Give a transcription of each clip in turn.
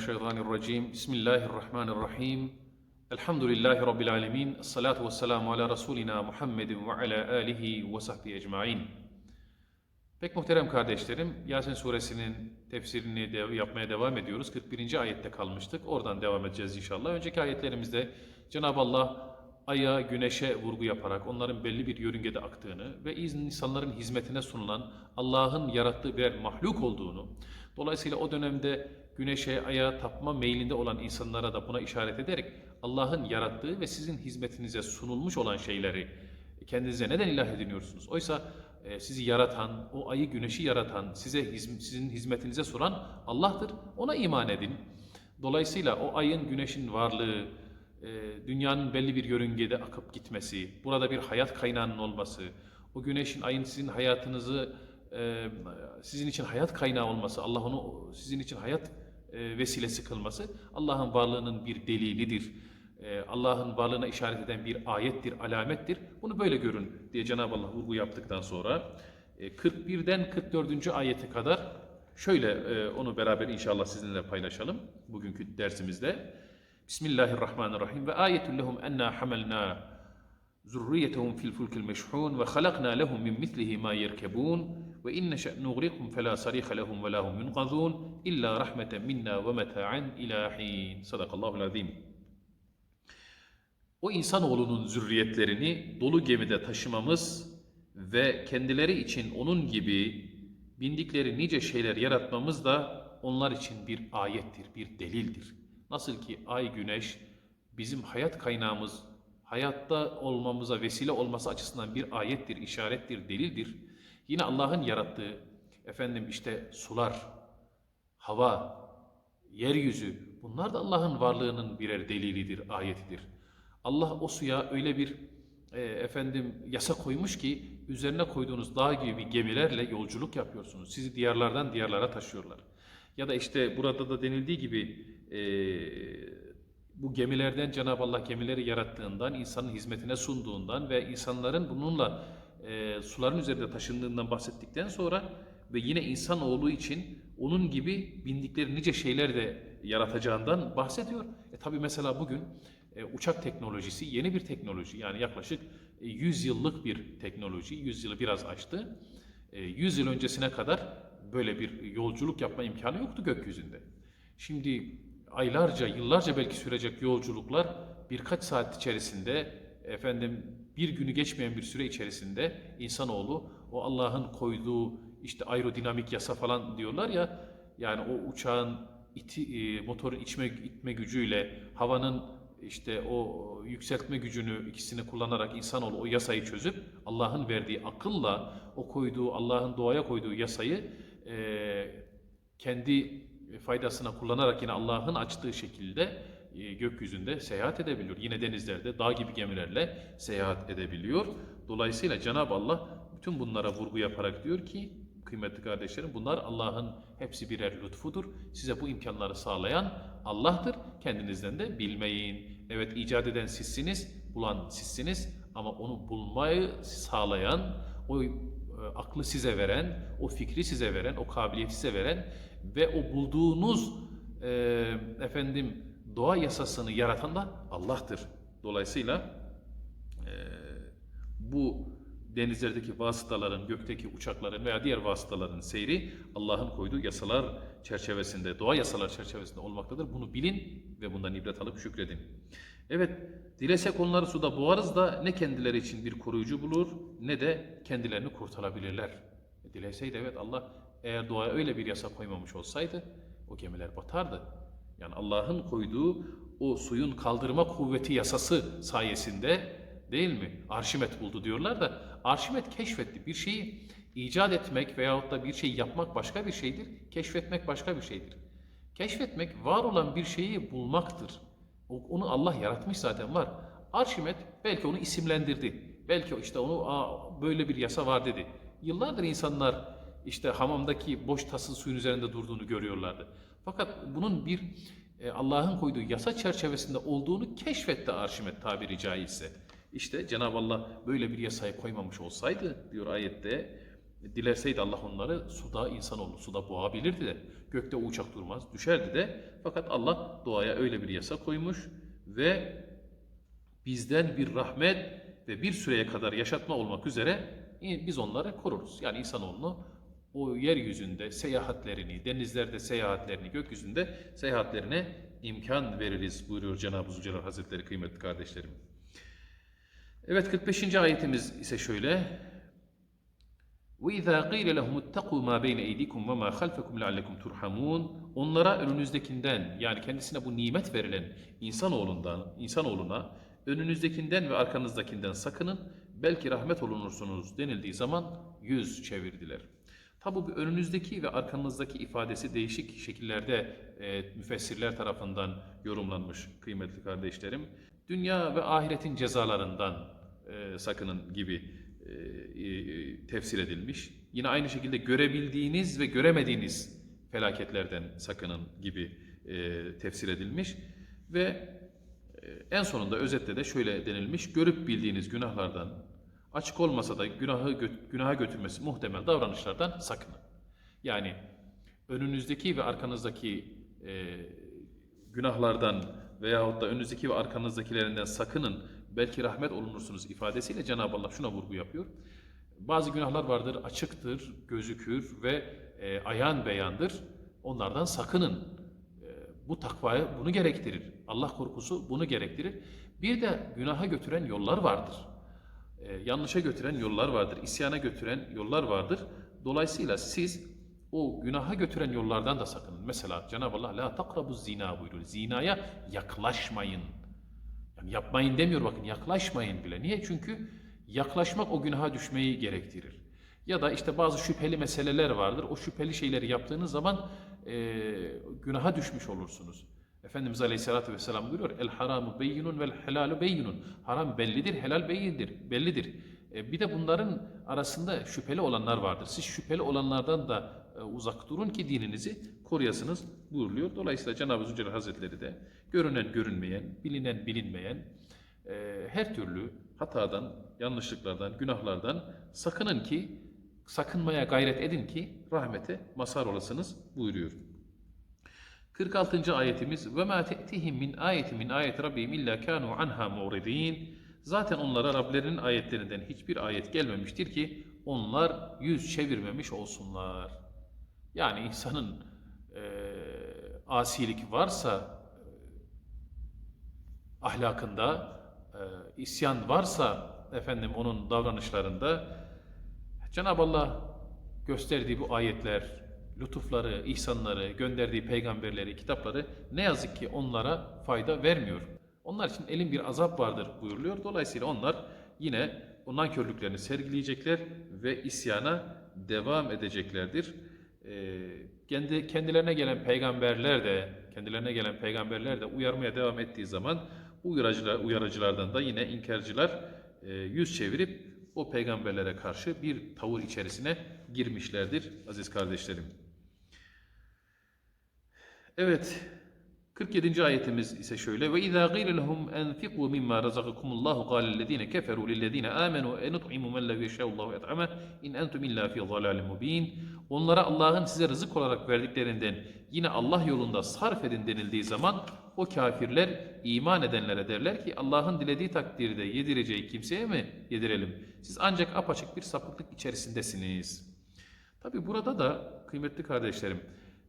Euzubillahimineşşeytanirracim. Bismillahirrahmanirrahim. Elhamdülillahi Rabbil alemin. Salatu ve selamu ala Resulina Muhammedin ve ala alihi ve sahbihi ecmain. Pek muhterem kardeşlerim, Yasin suresinin tefsirini de yapmaya devam ediyoruz. 41. ayette kalmıştık. Oradan devam edeceğiz inşallah. Önceki ayetlerimizde Cenab-ı Allah aya, güneşe vurgu yaparak onların belli bir yörüngede aktığını ve insanların hizmetine sunulan Allah'ın yarattığı birer mahluk olduğunu, dolayısıyla o dönemde güneşe, aya tapma meylinde olan insanlara da buna işaret ederek Allah'ın yarattığı ve sizin hizmetinize sunulmuş olan şeyleri kendinize neden ilah ediniyorsunuz? Oysa e, sizi yaratan, o ayı güneşi yaratan, size hizm- sizin hizmetinize sunan Allah'tır. Ona iman edin. Dolayısıyla o ayın, güneşin varlığı, e, dünyanın belli bir yörüngede akıp gitmesi, burada bir hayat kaynağının olması, o güneşin, ayın sizin hayatınızı, e, sizin için hayat kaynağı olması, Allah onu sizin için hayat e, vesilesi kılması, Allah'ın varlığının bir delilidir. E, Allah'ın varlığına işaret eden bir ayettir, alamettir. Bunu böyle görün diye Cenab-ı Allah vurgu yaptıktan sonra e, 41'den 44. ayete kadar şöyle e, onu beraber inşallah sizinle paylaşalım bugünkü dersimizde. Bismillahirrahmanirrahim ve ayetul lehum enna hamalna zurriyetehum fil fulkil meşhun ve halakna lehum min mislihi ma yerkebun ve inne şe'n nugrikum fela sariha lehum ve lahum yunqazun illa rahmeten minna ve meta'an ilahin. Sadakallahu azim. O insanoğlunun zürriyetlerini dolu gemide taşımamız ve kendileri için onun gibi bindikleri nice şeyler yaratmamız da onlar için bir ayettir, bir delildir. Nasıl ki ay, güneş bizim hayat kaynağımız, hayatta olmamıza vesile olması açısından bir ayettir, işarettir, delildir. Yine Allah'ın yarattığı efendim işte sular, hava, yeryüzü bunlar da Allah'ın varlığının birer delilidir, ayetidir. Allah o suya öyle bir e, efendim yasa koymuş ki üzerine koyduğunuz dağ gibi gemilerle yolculuk yapıyorsunuz. Sizi diyarlardan diyarlara taşıyorlar. Ya da işte burada da denildiği gibi e, bu gemilerden Cenab-ı Allah gemileri yarattığından, insanın hizmetine sunduğundan ve insanların bununla e, suların üzerinde taşındığından bahsettikten sonra ve yine insanoğlu için onun gibi bindikleri nice şeyler de yaratacağından bahsediyor. E tabi mesela bugün e, uçak teknolojisi yeni bir teknoloji. Yani yaklaşık e, 100 yıllık bir teknoloji. 100 yılı biraz aştı. E, 100 yıl öncesine kadar böyle bir yolculuk yapma imkanı yoktu gökyüzünde. Şimdi aylarca, yıllarca belki sürecek yolculuklar birkaç saat içerisinde efendim bir günü geçmeyen bir süre içerisinde insanoğlu o Allah'ın koyduğu işte aerodinamik yasa falan diyorlar ya yani o uçağın iti, e, motorun içme, itme gücüyle havanın işte o yükseltme gücünü ikisini kullanarak insanoğlu o yasayı çözüp Allah'ın verdiği akılla o koyduğu Allah'ın doğaya koyduğu yasayı e, kendi faydasına kullanarak yine Allah'ın açtığı şekilde gökyüzünde seyahat edebiliyor. Yine denizlerde dağ gibi gemilerle seyahat edebiliyor. Dolayısıyla Cenab-ı Allah bütün bunlara vurgu yaparak diyor ki kıymetli kardeşlerim bunlar Allah'ın hepsi birer lütfudur. Size bu imkanları sağlayan Allah'tır. Kendinizden de bilmeyin. Evet icat eden sizsiniz, bulan sizsiniz ama onu bulmayı sağlayan, o e, aklı size veren, o fikri size veren, o kabiliyeti size veren ve o bulduğunuz e, efendim doğa yasasını yaratan da Allah'tır. Dolayısıyla e, bu denizlerdeki vasıtaların, gökteki uçakların veya diğer vasıtaların seyri Allah'ın koyduğu yasalar çerçevesinde, doğa yasalar çerçevesinde olmaktadır. Bunu bilin ve bundan ibret alıp şükredin. Evet, dilesek onları suda boğarız da ne kendileri için bir koruyucu bulur ne de kendilerini kurtarabilirler. E, Dileseydi evet Allah eğer doğaya öyle bir yasa koymamış olsaydı o gemiler batardı. Yani Allah'ın koyduğu o suyun kaldırma kuvveti yasası sayesinde değil mi? Arşimet buldu diyorlar da Arşimet keşfetti. Bir şeyi icat etmek veyahut da bir şey yapmak başka bir şeydir. Keşfetmek başka bir şeydir. Keşfetmek var olan bir şeyi bulmaktır. Onu Allah yaratmış zaten var. Arşimet belki onu isimlendirdi. Belki işte onu Aa, böyle bir yasa var dedi. Yıllardır insanlar işte hamamdaki boş tasın suyun üzerinde durduğunu görüyorlardı. Fakat bunun bir e, Allah'ın koyduğu yasa çerçevesinde olduğunu keşfetti Arşimet tabiri caizse. İşte Cenab-ı Allah böyle bir yasayı koymamış olsaydı diyor ayette Dilerseydi Allah onları suda insanoğlu suda boğabilirdi de gökte uçak durmaz düşerdi de fakat Allah doğaya öyle bir yasa koymuş ve bizden bir rahmet ve bir süreye kadar yaşatma olmak üzere biz onları koruruz. Yani insanoğlunu o yeryüzünde seyahatlerini, denizlerde seyahatlerini, gökyüzünde seyahatlerine imkan veririz buyuruyor Cenab-ı Zülcelal Hazretleri kıymetli kardeşlerim. Evet 45. ayetimiz ise şöyle. وَاِذَا قِيلَ لَهُمُ اتَّقُوا مَا بَيْنَ اَيْدِكُمْ وَمَا خَلْفَكُمْ لَعَلَّكُمْ تُرْحَمُونَ Onlara önünüzdekinden yani kendisine bu nimet verilen insanoğlundan, insanoğluna önünüzdekinden ve arkanızdakinden sakının belki rahmet olunursunuz denildiği zaman yüz çevirdiler. Tabi bu önünüzdeki ve arkanızdaki ifadesi değişik şekillerde e, müfessirler tarafından yorumlanmış kıymetli kardeşlerim. Dünya ve ahiretin cezalarından e, sakının gibi e, e, tefsir edilmiş. Yine aynı şekilde görebildiğiniz ve göremediğiniz felaketlerden sakının gibi e, tefsir edilmiş. Ve e, en sonunda özette de şöyle denilmiş. Görüp bildiğiniz günahlardan açık olmasa da günahı gö- günaha götürmesi muhtemel davranışlardan sakının. Yani önünüzdeki ve arkanızdaki e, günahlardan veyahut da önünüzdeki ve arkanızdakilerinden sakının belki rahmet olunursunuz ifadesiyle Cenab-ı Allah şuna vurgu yapıyor. Bazı günahlar vardır, açıktır, gözükür ve e, ayan beyandır. Onlardan sakının. E, bu takvayı bunu gerektirir. Allah korkusu bunu gerektirir. Bir de günaha götüren yollar vardır. E, yanlışa götüren yollar vardır. isyana götüren yollar vardır. Dolayısıyla siz o günaha götüren yollardan da sakının. Mesela Cenab-ı Allah la takrabu zina buyuruyor. Zinaya yaklaşmayın. Yani yapmayın demiyor bakın yaklaşmayın bile. Niye? Çünkü yaklaşmak o günaha düşmeyi gerektirir. Ya da işte bazı şüpheli meseleler vardır. O şüpheli şeyleri yaptığınız zaman e, günaha düşmüş olursunuz. Efendimiz Aleyhisselatü Vesselam buyuruyor. El haramu beyinun vel helalu beyinun. Haram bellidir, helal beyindir, bellidir. E, bir de bunların arasında şüpheli olanlar vardır. Siz şüpheli olanlardan da e, uzak durun ki dininizi koruyasınız buyuruluyor. Dolayısıyla Cenab-ı Zülcelal Hazretleri de görünen görünmeyen, bilinen bilinmeyen e, her türlü hatadan, yanlışlıklardan, günahlardan sakının ki, sakınmaya gayret edin ki rahmete mazhar olasınız buyuruyor. 46. ayetimiz ve ma te'tihim min ayetin min ayet rabbihim illa kanu anha muridin. Zaten onlara Rablerinin ayetlerinden hiçbir ayet gelmemiştir ki onlar yüz çevirmemiş olsunlar. Yani insanın e, asilik varsa e, ahlakında, e, isyan varsa efendim onun davranışlarında Cenab-ı Allah gösterdiği bu ayetler, lütufları, ihsanları, gönderdiği peygamberleri, kitapları ne yazık ki onlara fayda vermiyor. Onlar için elin bir azap vardır buyuruluyor. Dolayısıyla onlar yine o nankörlüklerini sergileyecekler ve isyana devam edeceklerdir. Ee, kendi kendilerine gelen peygamberler de kendilerine gelen peygamberler de uyarmaya devam ettiği zaman uyarıcılar uyarıcılardan da yine inkarcılar e, yüz çevirip o peygamberlere karşı bir tavır içerisine girmişlerdir aziz kardeşlerim. Evet 47. ayetimiz ise şöyle ve izâ gîle lehum enfiqû mimmâ razakakumullahu kâlellezîne keferû lillezîne âmenû enut'imu men lev yeşâullâhu et'ame in entum illâ fî zalâlin mubîn Onlara Allah'ın size rızık olarak verdiklerinden yine Allah yolunda sarf edin denildiği zaman o kafirler iman edenlere derler ki Allah'ın dilediği takdirde yedireceği kimseye mi yedirelim? Siz ancak apaçık bir sapıklık içerisindesiniz. Tabi burada da kıymetli kardeşlerim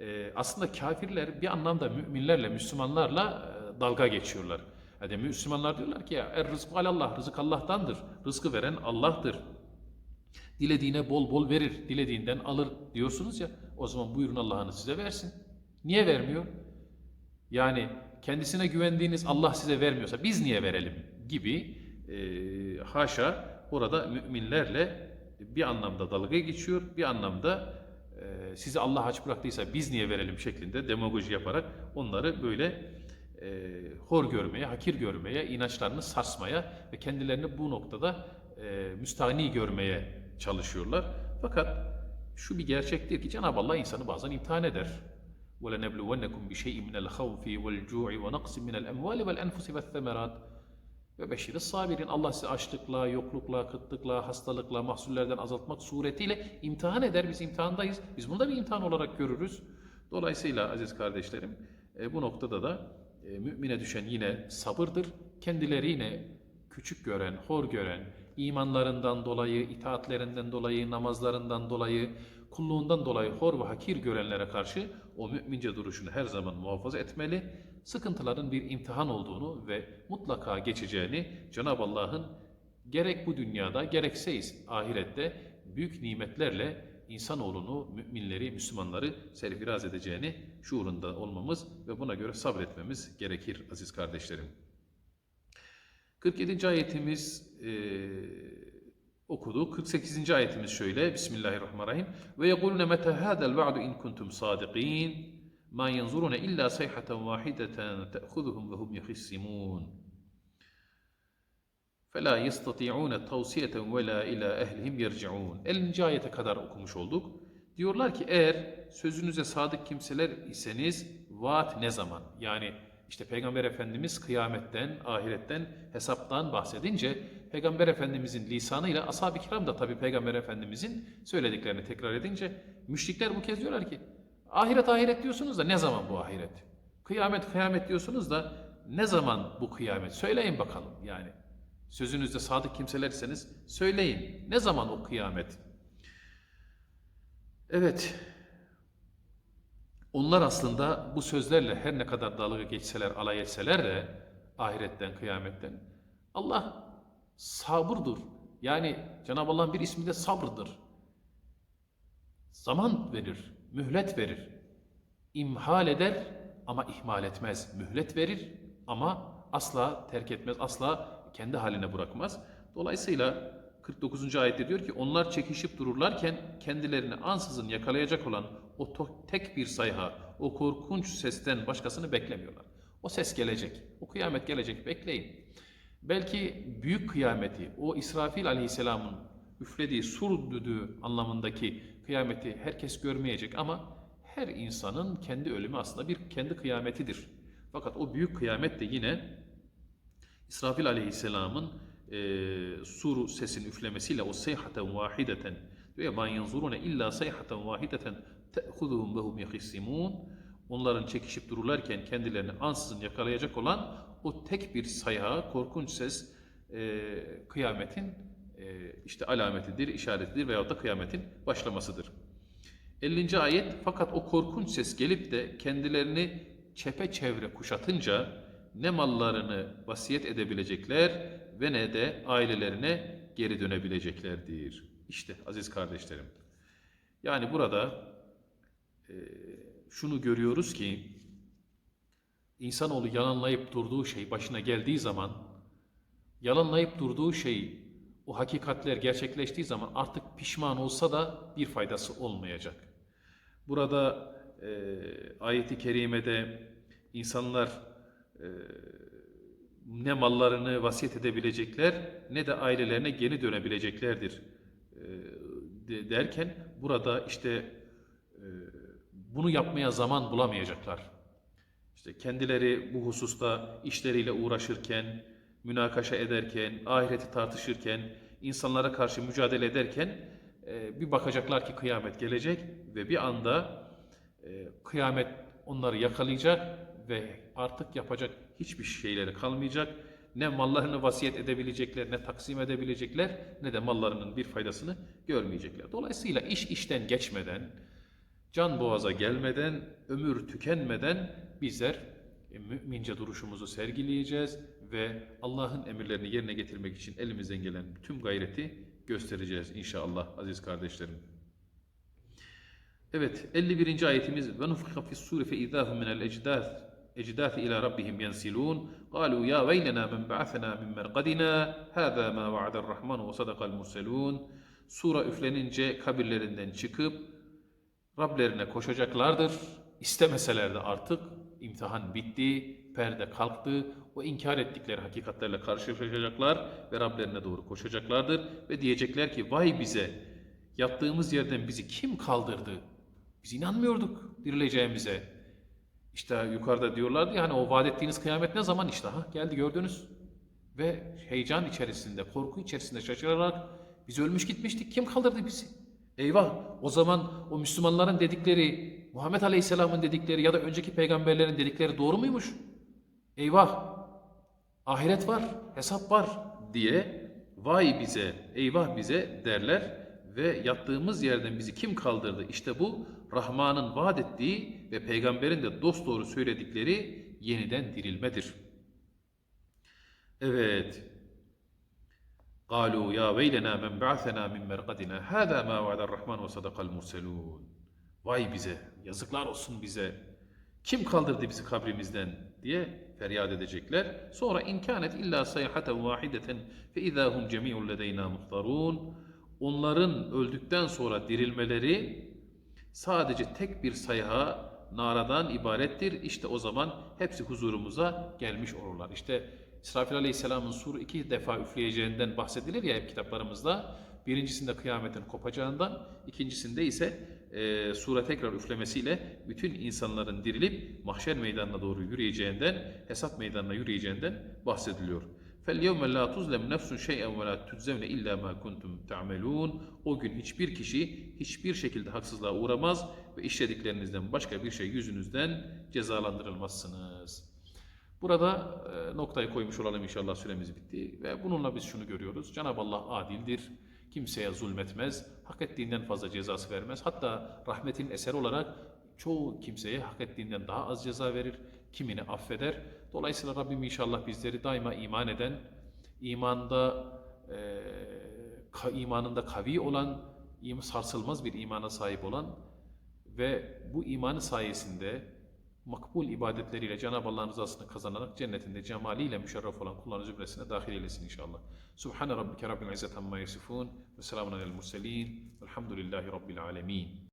e, aslında kafirler bir anlamda müminlerle, Müslümanlarla e, dalga geçiyorlar. Yani Müslümanlar diyorlar ki ya er rızkı alallah, rızık Allah'tandır. Rızkı veren Allah'tır. Dilediğine bol bol verir, dilediğinden alır diyorsunuz ya. O zaman buyurun Allah'ını size versin. Niye vermiyor? Yani kendisine güvendiğiniz Allah size vermiyorsa biz niye verelim gibi e, haşa orada müminlerle bir anlamda dalga geçiyor, bir anlamda e, sizi Allah aç bıraktıysa biz niye verelim şeklinde demagoji yaparak onları böyle e, hor görmeye, hakir görmeye, inançlarını sarsmaya ve kendilerini bu noktada e, müstahni görmeye çalışıyorlar. Fakat şu bir gerçektir ki Cenab-ı Allah insanı bazen imtihan eder. وَلَنَبْلُوَنَّكُمْ بِشَيْءٍ مِنَ الْخَوْفِ وَالْجُوعِ وَنَقْصٍ مِنَ الْأَمْوَالِ وَالْأَنْفُسِ وَالثَّمَرَاتِ ve beşiri sabirin. Allah sizi açlıkla, yoklukla, kıtlıkla, hastalıkla, mahsullerden azaltmak suretiyle imtihan eder. Biz imtihandayız. Biz bunu da bir imtihan olarak görürüz. Dolayısıyla aziz kardeşlerim e, bu noktada da e, mümine düşen yine sabırdır. Kendileri yine küçük gören, hor gören, imanlarından dolayı, itaatlerinden dolayı, namazlarından dolayı, kulluğundan dolayı hor ve hakir görenlere karşı o mümince duruşunu her zaman muhafaza etmeli. Sıkıntıların bir imtihan olduğunu ve mutlaka geçeceğini Cenab-ı Allah'ın gerek bu dünyada gerekse ahirette büyük nimetlerle insanoğlunu, müminleri, Müslümanları serfiraz edeceğini şuurunda olmamız ve buna göre sabretmemiz gerekir aziz kardeşlerim. 47. ayetimiz e, okuduk. 48. ayetimiz şöyle. Bismillahirrahmanirrahim. Ve yekulune mete hadel va'du in kuntum sadiqin Ma yanzurune illa sayhaten vahideten te'khuduhum ve hum yahissimun. فَلَا يَسْتَطِيعُونَ تَوْسِيَةً وَلَا اِلَى اَهْلِهِمْ يَرْجِعُونَ 50. ayete kadar okumuş olduk. Diyorlar ki eğer sözünüze sadık kimseler iseniz vaat ne zaman? Yani işte Peygamber Efendimiz kıyametten, ahiretten, hesaptan bahsedince Peygamber Efendimizin lisanıyla ashab-ı kiram da tabi Peygamber Efendimizin söylediklerini tekrar edince müşrikler bu kez diyorlar ki ahiret ahiret diyorsunuz da ne zaman bu ahiret? Kıyamet kıyamet diyorsunuz da ne zaman bu kıyamet? Söyleyin bakalım yani. Sözünüzde sadık kimselerseniz söyleyin. Ne zaman o kıyamet? Evet. Onlar aslında bu sözlerle her ne kadar dalga geçseler, alay etseler de ahiretten, kıyametten Allah sabırdır. Yani Cenab-ı Allah'ın bir ismi de sabrdır. Zaman verir, mühlet verir. İmhal eder ama ihmal etmez. Mühlet verir ama asla terk etmez, asla kendi haline bırakmaz. Dolayısıyla 49. ayette diyor ki onlar çekişip dururlarken kendilerini ansızın yakalayacak olan o tek bir sayha, o korkunç sesten başkasını beklemiyorlar. O ses gelecek, o kıyamet gelecek bekleyin. Belki büyük kıyameti, o İsrafil aleyhisselamın üflediği sur düdüğü anlamındaki kıyameti herkes görmeyecek ama her insanın kendi ölümü aslında bir kendi kıyametidir. Fakat o büyük kıyamet de yine İsrafil aleyhisselamın e, sur sesin üflemesiyle o seyhaten vahideten diyor ya ben illa seyhaten vahideten te'huduhum ve hum onların çekişip dururlarken kendilerini ansızın yakalayacak olan o tek bir sayha, korkunç ses e, kıyametin işte alametidir, işaretidir veyahut da kıyametin başlamasıdır. 50. ayet fakat o korkunç ses gelip de kendilerini çepeçevre kuşatınca ne mallarını vasiyet edebilecekler ve ne de ailelerine geri dönebileceklerdir. İşte aziz kardeşlerim. Yani burada e, şunu görüyoruz ki insanoğlu yalanlayıp durduğu şey başına geldiği zaman yalanlayıp durduğu şey o hakikatler gerçekleştiği zaman artık pişman olsa da bir faydası olmayacak. Burada e, ayeti kerimede insanlar e, ne mallarını vasiyet edebilecekler ne de ailelerine geri dönebileceklerdir e, de- derken burada işte e, bunu yapmaya zaman bulamayacaklar. İşte kendileri bu hususta işleriyle uğraşırken, münakaşa ederken, ahireti tartışırken, insanlara karşı mücadele ederken e, bir bakacaklar ki kıyamet gelecek ve bir anda e, kıyamet onları yakalayacak ve artık yapacak hiçbir şeyleri kalmayacak. Ne mallarını vasiyet edebilecekler, ne taksim edebilecekler, ne de mallarının bir faydasını görmeyecekler. Dolayısıyla iş işten geçmeden, can boğaza gelmeden, ömür tükenmeden bizler mümince duruşumuzu sergileyeceğiz ve Allah'ın emirlerini yerine getirmek için elimizden gelen tüm gayreti göstereceğiz inşallah aziz kardeşlerim. Evet 51. ayetimiz ve nufika fis suri fe idahum minel ecdath ecdath ila rabbihim yensilun qalu ya veylena men ba'athana min merqadina hâzâ mâ va'adar rahman ve sadakal murselun Sura üflenince kabirlerinden çıkıp Rablerine koşacaklardır. İstemeseler de artık imtihan bitti, perde kalktı. O inkar ettikleri hakikatlerle karşılaşacaklar ve Rablerine doğru koşacaklardır. Ve diyecekler ki vay bize yattığımız yerden bizi kim kaldırdı? Biz inanmıyorduk dirileceğimize. İşte yukarıda diyorlardı ya hani o vaat ettiğiniz kıyamet ne zaman işte ha geldi gördünüz. ve heyecan içerisinde, korku içerisinde şaşırarak biz ölmüş gitmiştik. Kim kaldırdı bizi? Eyvah! O zaman o Müslümanların dedikleri, Muhammed Aleyhisselam'ın dedikleri ya da önceki peygamberlerin dedikleri doğru muymuş? Eyvah! Ahiret var, hesap var diye vay bize, eyvah bize derler ve yattığımız yerden bizi kim kaldırdı? İşte bu Rahman'ın vaat ettiği ve peygamberin de dosdoğru söyledikleri yeniden dirilmedir. Evet. قالوا يا ويلنا من بعثنا من مرقدنا هذا ما وعد الرحمن وصدق المرسلون Vay bize, yazıklar olsun bize. Kim kaldırdı bizi kabrimizden diye feryat edecekler. Sonra imkanet illa sayhaten vahideten fe izahum cemi'un ledeyna muhtarun. Onların öldükten sonra dirilmeleri sadece tek bir sayha naradan ibarettir. İşte o zaman hepsi huzurumuza gelmiş olurlar. İşte İsrafil Aleyhisselam'ın suru iki defa üfleyeceğinden bahsedilir ya hep kitaplarımızda. Birincisinde kıyametin kopacağından, ikincisinde ise e, sura tekrar üflemesiyle bütün insanların dirilip mahşer meydanına doğru yürüyeceğinden, hesap meydanına yürüyeceğinden bahsediliyor. فَالْيَوْمَ لَا تُظْلَمْ نَفْسٌ شَيْئًا وَلَا تُجْزَوْنَ اِلَّا مَا كُنْتُمْ تَعْمَلُونَ O gün hiçbir kişi hiçbir şekilde haksızlığa uğramaz ve işlediklerinizden başka bir şey yüzünüzden cezalandırılmazsınız. Burada e, noktayı koymuş olalım inşallah süremiz bitti ve bununla biz şunu görüyoruz. Cenab-ı Allah adildir. Kimseye zulmetmez. Hak ettiğinden fazla cezası vermez. Hatta rahmetin eseri olarak çoğu kimseye hak ettiğinden daha az ceza verir. Kimini affeder. Dolayısıyla Rabbim inşallah bizleri daima iman eden, imanda e, ka, imanında kavi olan, sarsılmaz bir imana sahip olan ve bu imanı sayesinde makbul ibadetleriyle Cenab-ı Allah'ın rızasını kazanarak cennetinde cemaliyle müşerref olan kulların zümresine dahil eylesin inşallah. Subhane rabbike rabbil izzet amma yasifun ve selamun alel murselin velhamdülillahi rabbil alemin.